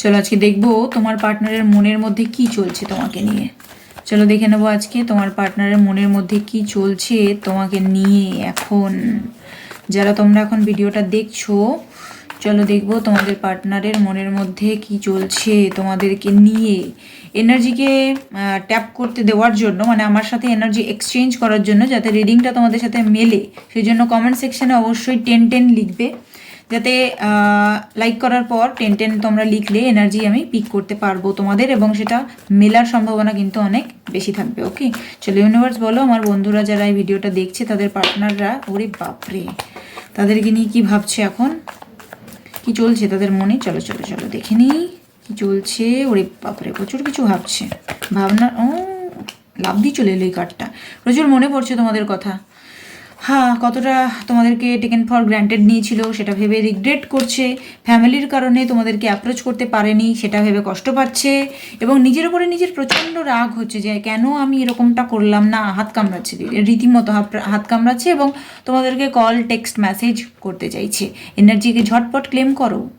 চলো আজকে দেখব তোমার পার্টনারের মনের মধ্যে কি চলছে তোমাকে নিয়ে। চলো দেখে নেব আজকে তোমার পার্টনারের মনের মধ্যে কি চলছে তোমাকে নিয়ে এখন। যারা তোমরা এখন ভিডিওটা দেখছ, চলো দেখব তোমাদের পার্টনারের মনের মধ্যে কি চলছে তোমাদেরকে নিয়ে। এনার্জিকে ট্যাপ করতে দেওয়ার জন্য মানে আমার সাথে এনার্জি এক্সচেঞ্জ করার জন্য, যাতে রিডিংটা তোমাদের সাথে মেলে, সেই জন্য কমেন্ট সেকশানে অবশ্যই টেন টেন লিখবে। যাতে লাইক করার পর টেন টেন তোমরা লিখলে এনার্জি আমি পিক করতে পারব তোমাদের এবং সেটা মেলার সম্ভাবনা কিন্তু অনেক বেশি থাকবে ওকে চলো ইউনিভার্স বলো, আমার বন্ধুরা যারা এই ভিডিওটা দেখছে, তাদের পার্টনাররা ওরে বাপরে! তাদেরকে নিয়ে কি ভাবছে এখন? কি চলছে তাদের মনে? চলো চলো চলো, দেখে নিই, কি চলছে? ওরে বাপরে, প্রচুর কিছু ভাবছে। ভাবনা, ও, লাভ দিয়ে চলে এলো এই কার্ডটা প্রচুর মনে পড়ছে তোমাদের কথা। হ্যাঁ কতটা তোমাদেরকে টেকেন ফর গ্র্যান্টেড নিয়েছিল সেটা ভেবে রিগ্রেট করছে। ফ্যামিলির কারণে তোমাদেরকে অ্যাপ্রোচ করতে পারেনি, সেটা ভেবে কষ্ট পাচ্ছে এবং নিজের উপরে নিজের প্রচণ্ড রাগ হচ্ছে যে কেন আমি এরকমটা করলাম না, হাত কামড়াচ্ছে, রীতিমতো হাত- হাত কামড়াচ্ছে এবং তোমাদেরকে কল টেক্সট মেসেজ করতে চাইছে। এনার্জিকে ঝটপট ক্লেম করো।